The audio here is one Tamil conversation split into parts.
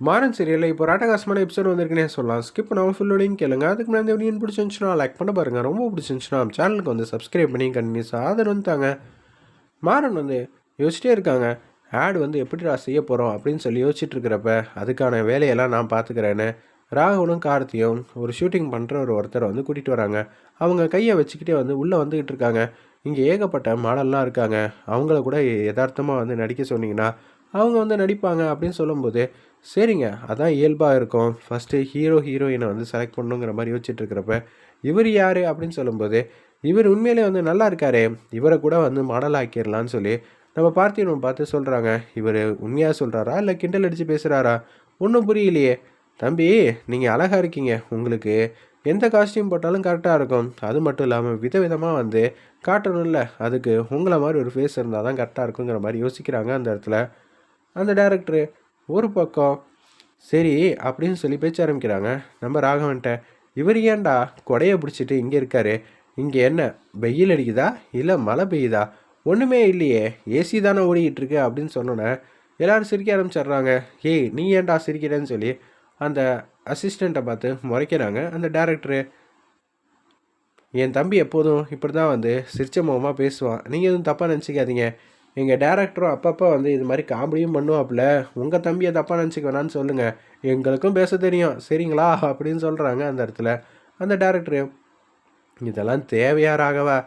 மாறன் சீரியலில் இப்போ ராட்டகாசமான எபிசோட் வந்திருக்குன்னே சொல்லலாம். ஸ்கிப் பண்ணாமல் ஃபுல்லோடையும் கேளுங்க. அதுக்கு முன்னாடி இந்த வீடியோ பிடிச்சிருந்துச்சுன்னா லைக் பண்ண பாருங்கள் ரொம்ப பிடிச்சிருந்துச்சுன்னா சேனலுக்கு வந்து சப்ஸ்கிரைப் பண்ணி கண்டினியூஸாக ஆதரவு வந்துட்டாங்க மாறன் வந்து யோசிச்சிட்டே இருக்காங்க. ஆட் வந்து எப்படிடா செய்ய போகிறோம் அப்படின்னு சொல்லி யோசிச்சுட்டு இருக்கிறப்ப அதுக்கான வேலையெல்லாம் நான் பார்த்துக்கிறேன்னு ராகுலும் கார்த்தியும் ஒரு ஷூட்டிங் பண்ணுற ஒரு ஒருத்தரை வந்து கூட்டிகிட்டு வராங்க. அவங்க கையை வச்சுக்கிட்டே வந்து உள்ளே வந்துக்கிட்டு இருக்காங்க. இங்கே ஏகப்பட்ட மாடல்லாம் இருக்காங்க. அவங்கள கூட யதார்த்தமாக வந்து நடிக்க சொன்னீங்கன்னா அவங்க வந்து நடிப்பாங்க அப்படின்னு சொல்லும்போது சரிங்க அதான் இயல்பாக இருக்கும். ஃபஸ்ட்டு ஹீரோ ஹீரோயினை வந்து செலக்ட் பண்ணுங்கிற மாதிரி யோசிச்சுட்டு இருக்கிறப்ப இவர் யார்? அப்படின்னு சொல்லும்போது இவர் உண்மையிலே வந்து நல்லா இருக்காரு. இவரை கூட வந்து மாடல் ஆக்கிடலான்னு சொல்லி நம்ம பார்த்திபன் பார்த்து சொல்கிறாங்க இவர் உண்மையாக சொல்கிறாரா இல்லை கிண்டல் அடித்து பேசுகிறாரா ஒன்றும் புரியலையே. தம்பி நீங்கள் அழகாக இருக்கீங்க. உங்களுக்கு எந்த காஸ்டியூம் போட்டாலும் கரெக்டாக இருக்கும். அது மட்டும் இல்லாமல் விதவிதமாக வந்து காட்டணும்ல. அதுக்கு உங்களை மாதிரி ஒரு ஃபேஸ் இருந்தால் தான் கரெக்டாக இருக்குங்கிற மாதிரி யோசிக்கிறாங்க அந்த இடத்துல. அந்த டேரக்டரு ஒரு பக்கம் சரி அப்படின்னு சொல்லி பேச்ச ஆரம்பிக்கிறாங்க. நம்ம ராகவன்ட்ட இவர் ஏன்டா கொடையை பிடிச்சிட்டு இங்கே இருக்காரு? இங்கே என்ன வெயில் அடிக்குதா? இல்லை மழை பெய்யுதா? ஒன்றுமே இல்லையே ஏசி தானே ஓடிக்கிட்டுருக்கு அப்படின்னு சொன்னோன்னே எல்லோரும் சிரிக்க ஆரம்பிச்சிடுறாங்க. ஏய் நீ ஏன்டா சிரிக்கிறேன்னு சொல்லி அந்த அசிஸ்டண்ட்டை பார்த்து முறைக்கிறாங்க. அந்த டேரக்டரு என் தம்பி எப்போதும் இப்படி தான் வந்து சிரிச்ச முகமாக பேசுவான். நீங்கள் எதுவும் தப்பாக நினச்சிக்காதீங்க. எங்கள் டேரக்டரும் அப்பப்போ வந்து இது மாதிரி காமெடியும் பண்ணுவாப்புல. உங்கள் தம்பியை தப்பாக நினச்சிக்க வேணான்னு சொல்லுங்கள் எங்களுக்கும் பேச தெரியும். சரிங்களா? அப்படின்னு சொல்கிறாங்க அந்த இடத்துல. அந்த டேரக்டரு இதெல்லாம் தேவையா ராகவா?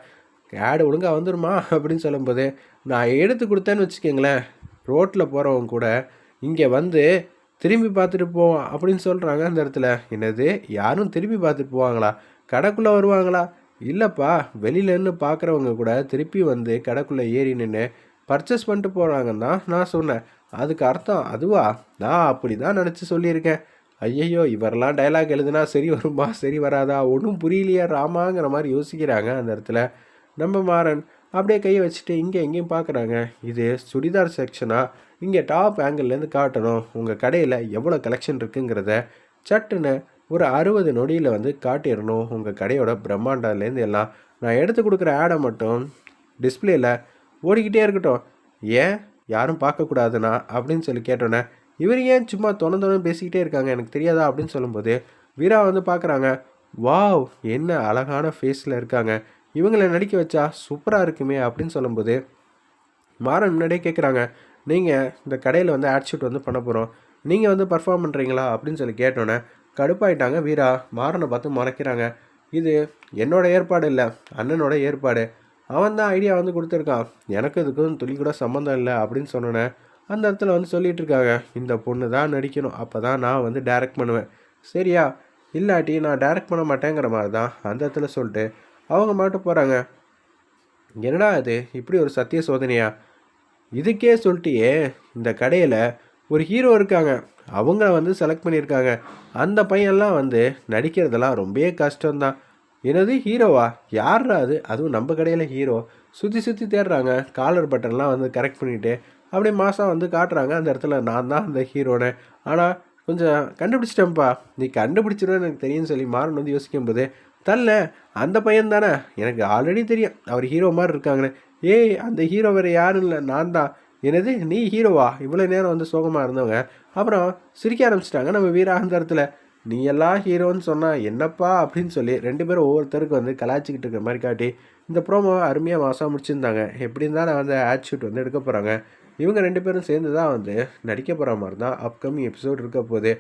ஆடு ஒழுங்காக வந்துருமா? அப்படின்னு சொல்லும்போது நான் எடுத்து கொடுத்தேன்னு வச்சுக்கோங்களேன். ரோட்டில் போகிறவங்க கூட இங்கே வந்து திரும்பி பார்த்துட்டு போவோம். அப்படின்னு சொல்கிறாங்க அந்த இடத்துல. என்னது? யாரும் திரும்பி பார்த்துட்டு போவாங்களா? கடைக்குள்ளே வருவாங்களா? இல்லைப்பா. வெளியிலேருந்து பார்க்குறவங்க கூட திருப்பி வந்து கடைக்குள்ளே ஏறி நின்று பர்ச்சேஸ் பண்ணிட்டு போகிறாங்கன்னு தான் நான் சொன்னேன். அதுக்கு அர்த்தம் அதுவா? நான் அப்படி தான் நினச்சி சொல்லியிருக்கேன். ஐயையோ இவரெல்லாம் டைலாக் எழுதுனா சரி வருமா? சரி வராதா? ஒன்றும் புரியலையா ராமாங்கிற மாதிரி யோசிக்கிறாங்க அந்த இடத்துல. நம்ம மாறன் அப்படியே கையை வச்சுட்டு இங்கே எங்கேயும் பார்க்குறாங்க. இது சுடிதார் செக்ஷனாக இங்கே டாப் ஆங்கிள்லேருந்து காட்டணும். உங்கள் கடையில் எவ்வளோ கலெக்ஷன் இருக்குங்கிறத சட்டுன்னு ஒரு அறுபது நொடியில் வந்து காட்டிடணும். உங்கள் கடையோட பிரம்மாண்டத்துலேருந்து எல்லாம். நான் எடுத்து கொடுக்குற ஆடை மட்டும் டிஸ்பிளேயில் ஓடிக்கிட்டே இருக்கட்டும். ஏன்? யாரும் பார்க்கக்கூடாதுண்ணா? அப்படின்னு சொல்லி கேட்டோன்னே இவர் ஏன் சும்மா தொண தொண பேசிக்கிட்டே இருக்காங்க? எனக்கு தெரியாதா? அப்படின்னு சொல்லும்போது வீரா வந்து பார்க்குறாங்க. வாவ்! என்ன அழகான ஃபேஸில் இருக்காங்க. இவங்களை நடிக்க வச்சா சூப்பராக இருக்குமே அப்படின்னு சொல்லும்போது மாறன் முன்னாடியே கேட்குறாங்க. நீங்கள் இந்த கடையில் வந்து ஆட் ஷூட் வந்து பண்ண போகிறோம் நீங்கள் வந்து பர்ஃபார்ம் பண்ணுறீங்களா அப்படின்னு சொல்லி கேட்டோன்னே கடுப்பாயிட்டாங்க வீரா. மாறனை பார்த்து மறைக்கிறாங்க. இது என்னோட ஏற்பாடு இல்லை அண்ணனோட ஏற்பாடு. அவன் தான் ஐடியா வந்து கொடுத்துருக்கான். எனக்கு இதுக்கும் துளி கூட சம்மந்தம் இல்லை அப்படின்னு சொன்னோன்னே அந்த இடத்துல வந்து சொல்லிட்டு இருக்காங்க. இந்த பொண்ணு தான் நடிக்கணும். அப்போ தான் நான் வந்து டைரக்ட் பண்ணுவேன். சரியா? இல்லாட்டி நான் டைரக்ட் பண்ண மாட்டேங்கிற மாதிரி தான் அந்த இடத்துல சொல்லிட்டு அவங்க மாட்டு போகிறாங்க என்னடா இது? இப்படி ஒரு சத்திய சோதனையா? இதுக்கே சொல்லிட்டியே இந்த கடையில் ஒரு ஹீரோ இருக்காங்க. அவங்கள வந்து செலக்ட் பண்ணியிருக்காங்க. அந்த பையன்லாம் வந்து நடிக்கிறதெல்லாம் ரொம்பவே கஷ்டம்தான். என்னது ஹீரோவா யார்ரா அது? அதுவும் நம்ம கடையில் ஹீரோ சுற்றி சுற்றி தேடுறாங்க. காலர் பட்டன்லாம் வந்து கரெக்ட் பண்ணிவிட்டு அப்படியே மாதம் வந்து காட்டுறாங்க. அந்த இடத்துல நான் தான் அந்த ஹீரோனே ஆனால் கொஞ்சம் கண்டுபிடிச்சிட்டேன்ப்பா. நீ கண்டுபிடிச்சிருவேன் எனக்கு தெரியும்னு சொல்லி மாறன் வந்து யோசிக்கும்போது தள்ள அந்த பையன் தானே? எனக்கு ஆல்ரெடி தெரியும். அவர் ஹீரோ மாதிரி இருக்காங்கன்னு. ஏய் அந்த ஹீரோ வேறு யாரும் இல்லை. நான் தான். எனது நீ ஹீரோவா இவ்வளோ நேரம் வந்து சோகமாக இருந்தவங்க. அப்புறம் சிரிக்க ஆரம்பிச்சிட்டாங்க நம்ம வீரா அந்த இடத்துல. நீ எல்லாம் ஹீரோன்னு சொன்னால் என்னப்பா அப்படின்னு சொல்லி ரெண்டு பேரும் ஒவ்வொருத்தருக்கு வந்து கலாச்சிக்கிட்டு இருக்கிற மாதிரி காட்டி இந்த ப்ரோமோ அருமையாக மாதம் முடிச்சிருந்தாங்க. எப்படி இருந்தால் நான் வந்து ஆட் ஷூட் வந்து எடுக்க போகிறாங்க இவங்க ரெண்டு பேரும் சேர்ந்து தான் வந்து நடிக்க போகிற மாதிரி தான் அப்கமிங் எபிசோட் இருக்க போகுது.